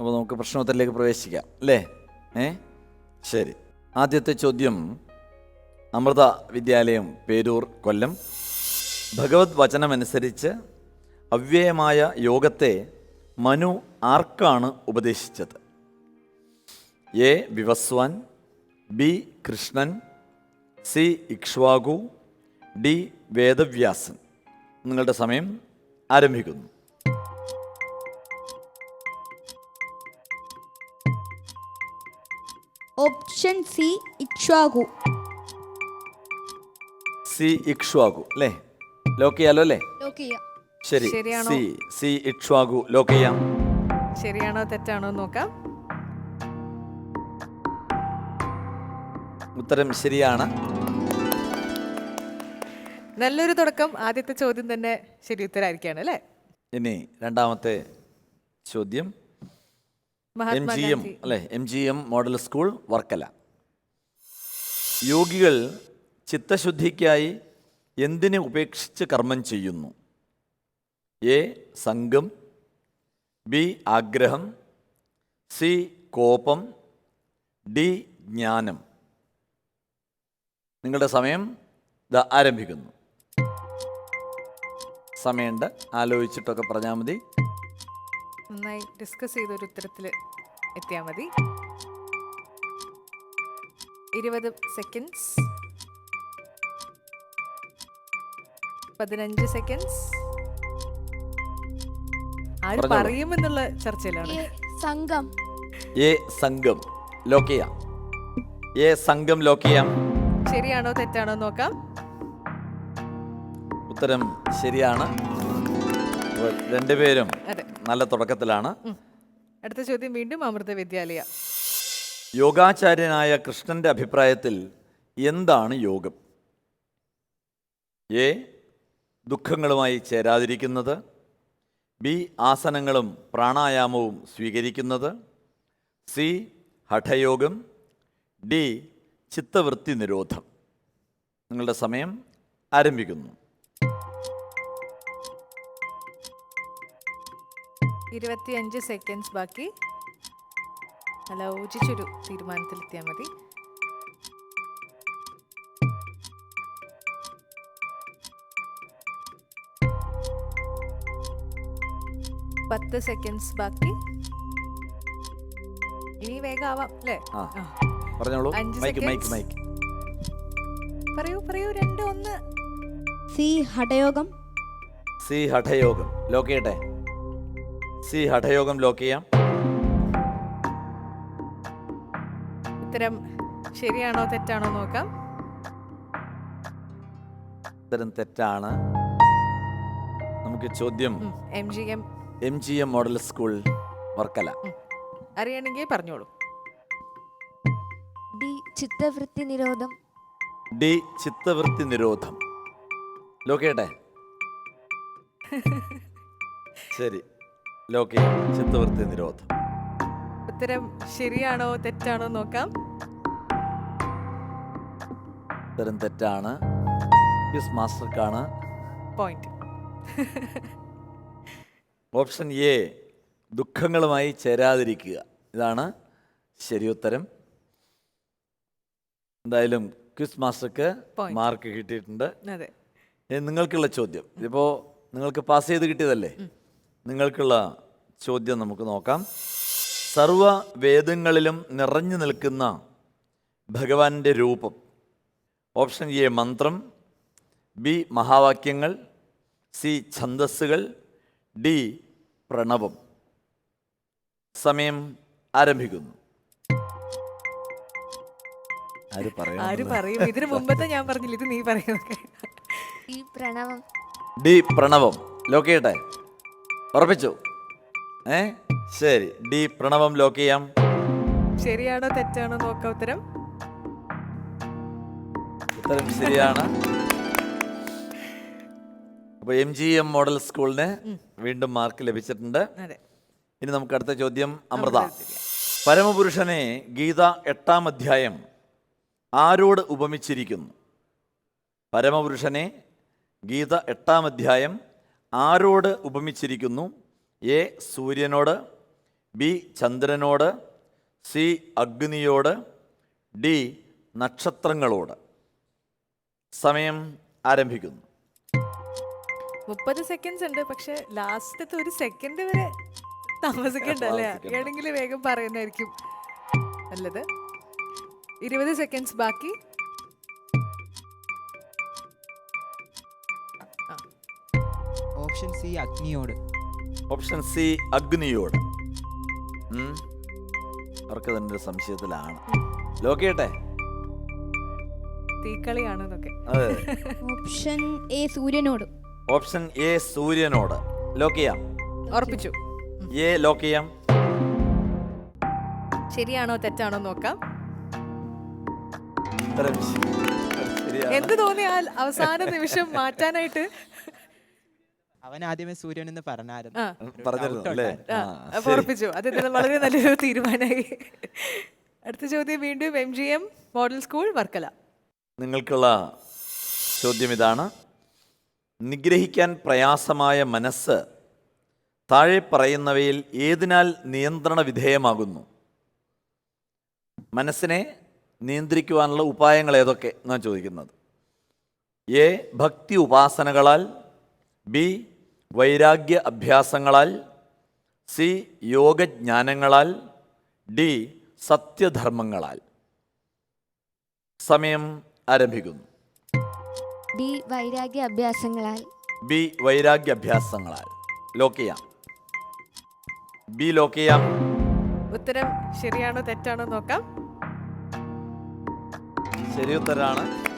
അപ്പോൾ നമുക്ക് പ്രശ്നോത്തരത്തിലേക്ക് പ്രവേശിക്കാം അല്ലേ? ഏ? ശരി. ആദ്യത്തെ ചോദ്യം അമൃത വിദ്യാലയം പേരൂർ കൊല്ലം. ഭഗവത് വചനമനുസരിച്ച് അവ്യയമായ യോഗത്തെ മനു ആർക്കാണ് ഉപദേശിച്ചത്? A Vivaswan B Krishnan C Ikshvaku D Vedavyasan. നിങ്ങളുടെ സമയം ആരംഭിക്കുന്നു. Option C Ikshvaku C Ikshvaku അല്ലേ? ലോക്ക് ചെയ്യാലോ അല്ലേ? ലോക്ക് ചെയ്യാം. ശരി. ശരിയാണോ? സി സി ഇക്ഷ്വാകു ലോക്ക് ചെയ്യാം. ശരിയാണോ തെറ്റാണോ എന്ന് നോക്കാം. ഉത്തരം ശരിയാണ്. നല്ലൊരു തുടക്കം. ആദ്യത്തെ ചോദ്യം തന്നെ ശരി ഉത്തരായിരിക്കാണ് അല്ലേ? ഇനി രണ്ടാമത്തെ ചോദ്യം. എം ജി എം അല്ലെ? M G M model school Varkala. യോഗികൾ ചിത്തശുദ്ധിക്കായി എന്തിനെ ഉപേക്ഷിച്ച് കർമ്മം ചെയ്യുന്നു? എ സംഘം. ബി ആഗ്രഹം. സി കോപം. ഡി ജ്ഞാനം. നിങ്ങളുടെ സമയം ഇത് ആരംഭിക്കുന്നു. സമയമുണ്ട്. ആലോചിച്ചിട്ടൊക്കെ പറഞ്ഞാൽ മതി. നന്നായി ഡിസ്കസ് ചെയ്തൊരു ഉത്തരത്തിൽ എത്തിയാൽ മതി. ഇരുപത് സെക്കൻഡ്സ് പതിനഞ്ച് സെക്കൻഡ്സ് ആര്. പറയുമെന്നുള്ള ചർച്ചയിലാണ്. സംഘം. എ സംഘം. ലോക്ക് ചെയ്യാം. എ സംഘം ലോക്ക് ചെയ്യാം. ശരിയാണോ തെറ്റാണോ നോക്കാം. ഉത്തരം ശരിയാണ്. രണ്ടുപേരും നല്ല തുടക്കത്തിലാണ്. അടുത്ത ചോദ്യം വീണ്ടും അമൃത വിദ്യാലയ. യോഗാചാര്യനായ കൃഷ്ണന്റെ അഭിപ്രായത്തിൽ എന്താണ് യോഗം? എ ദുഃഖങ്ങളുമായി ചേരാതിരിക്കുന്നത്. ബി ആസനങ്ങളും പ്രാണായാമവും സ്വീകരിക്കുന്നത്. സി ഹഠയോഗം. ഡി ചിത്തവൃത്തി നിരോധം. നിങ്ങളുടെ സമയം ആരംഭിക്കുന്നു. ഇരുപത്തിയഞ്ച് സെക്കൻഡ്സ് ബാക്കി. നല്ല ഊജിച്ചൊരു തീരുമാനത്തിലെത്തിയാൽ മതി. പത്ത് സെക്കൻഡ്സ് ബാക്കി. ഇനി വേഗം ആവാം അല്ലേ. പറഞ്ഞോളൂ. Mike mike mike. പറയൂ പറയൂ രണ്ട് ഒന്ന്. സി ഹഠയോഗം. സി ഹഠയോഗം. ലോക്ക് ചെയ്യട്ടെ? സി ഹഠയോഗം ലോക്ക് ചെയ്യാം. ഉത്തരം ശരിയാണോ തെറ്റാണോ നോക്കാം. ഉത്തരം തെറ്റാണ്. നമുക്ക് ചോദ്യം. M G M M G M model school Varkala. അറിയണമെങ്കിൽ പറഞ്ഞോളൂ. ഡി ചിത്തവൃത്തി നിരോധം. ഡി ചിത്തവൃത്തി നിരോധം. ലോക്കേട്ടെ ശരി. ലോക്ക് ചിത്തവൃത്തി നിരോധം. ഉത്തരം ശരിയാണോ തെറ്റാണോ നോക്കാം. ഉത്തരം തെറ്റാണ്. ക്വിസ് മാസ്റ്റർക്കാണ് പോയിന്റ് ഓപ്ഷൻ എ ദുഃഖങ്ങളുമായി ചേരാതിരിക്കുക. ഇതാണ് ശരി ഉത്തരം. എന്തായാലും ക്വിസ് മാസ്റ്റർക്ക് മാർക്ക് കിട്ടിയിട്ടുണ്ട്. നിങ്ങൾക്കുള്ള ചോദ്യം. ഇതിപ്പോ നിങ്ങൾക്ക് പാസ് ചെയ്ത് കിട്ടിയതല്ലേ? നിങ്ങൾക്കുള്ള ചോദ്യം നമുക്ക് നോക്കാം. സർവ വേദങ്ങളിലും നിറഞ്ഞു നിൽക്കുന്ന ഭഗവാന്റെ രൂപം. ഓപ്ഷൻ എ മന്ത്രം ബി മഹാവാക്യങ്ങൾ സി ഛന്ദസ്സുകൾ ഡി പ്രണവം. സമയം ആരംഭിക്കുന്നു. ആര് പറയും? ഇതിനു മുമ്പത്തെ ഞാൻ പറഞ്ഞില്ല? ഇത് നീ പറയുന്നൊക്കെ ഈ പ്രണവം. ഡി പ്രണവം. ലോക്ക് ചെയ്യട്ടെ ഉറപ്പിച്ചു. ഏ? ശരി. ഡി പ്രണവം ലോക്ക് ചെയ്യാം. ശരിയാണോ തെറ്റാണോ നോക്ക ഉത്തരം? ഉത്തരം ശരിയാണ്. അപ്പൊ എം ജി എം മോഡൽ സ്കൂളിന് വീണ്ടും മാർക്ക് ലഭിച്ചിട്ടുണ്ട്. അതെ. ഇനി നമുക്ക് അടുത്ത ചോദ്യം അമൃത. അമൃത പരമപുരുഷനെ ഗീത എട്ടാം അധ്യായം ആരോട് ഉപമിച്ചിരിക്കുന്നു? പരമപുരുഷനെ ഗീത എട്ടാം അധ്യായം ആരോട് ഉപമിച്ചിരിക്കുന്നു? എ സൂര്യനോട് ബി ചന്ദ്രനോട് സി അഗ്നിയോട് ഡി നക്ഷത്രങ്ങളോട്. സമയം ആരംഭിക്കുന്നു. മുപ്പത് സെക്കൻഡ്സ് ഉണ്ട് പക്ഷെ ലാസ്റ്റത്തെ ഒരു സെക്കൻഡ് വരെ താമസിക്കണ്ടല്ലേ? ഏതെങ്കിലും വേഗം പറയുന്നതായിരിക്കും നല്ലത്. ഇരുപത് സെക്കൻഡ്സ് ബാക്കി. ഓപ്ഷൻ സി അഗ്നിയോട്. ഓപ്ഷൻ സി അഗ്നിയോട്. അവർക്ക് തന്നെ ഒരു സംശയത്തിലാണ്. ലോക്കിയട്ടെ? തീക്കളിയാണ് ഓപ്ഷൻ എ സൂര്യനോട്. ഓപ്ഷൻ എ സൂര്യനോട്. ലോക്ക് ചെയ്യാം. ഉറപ്പിച്ചു. എ ലോക്ക് ചെയ്യാം. ശരിയാണോ തെറ്റാണോ നോക്കാം. എന്ത് തോന്നിയാൽ അവസാന നിമിഷം മാറ്റാനായിട്ട് അവൻ ആദ്യമേ സൂര്യൻ എന്ന് പറഞ്ഞായിരുന്നു പറഞ്ഞിരുന്നു അല്ലേ? ആ, ആ, അപ്പൊ ഉറപ്പിച്ചു. അത് എന്തായാലും വളരെ നല്ലൊരു തീരുമാനമായി. അടുത്ത ചോദ്യം വീണ്ടും M G M model school Varkala. നിങ്ങൾക്കുള്ള ചോദ്യം ഇതാണ്. നിഗ്രഹിക്കാൻ പ്രയാസമായ മനസ്സ് താഴെ പറയുന്നവയിൽ ഏതിനാൽ നിയന്ത്രണ വിധേയമാകുന്നു? മനസ്സിനെ നിയന്ത്രിക്കുവാനുള്ള ഉപായങ്ങൾ ഏതൊക്കെ എന്നാണ് ചോദിക്കുന്നത്? എ ഭക്തി ഉപാസനകളാൽ ബി വൈരാഗ്യ അഭ്യാസങ്ങളാൽ സി യോഗജ്ഞാനങ്ങളാൽ ഡി സത്യധർമ്മങ്ങളാൽ. സമയം ആരംഭിക്കുന്നു. ബി വൈരാഗ്യ അഭ്യാസങ്ങളാൽ. ബി വൈരാഗ്യ അഭ്യാസങ്ങളാൽ. ലോക്ക് ചെയ്യാം. ബി ലോക്ക് ചെയ്യാം. ഉത്തരം ശരിയാണോ തെറ്റാണോ നോക്കാം. ശരി ഉത്തരാണ്.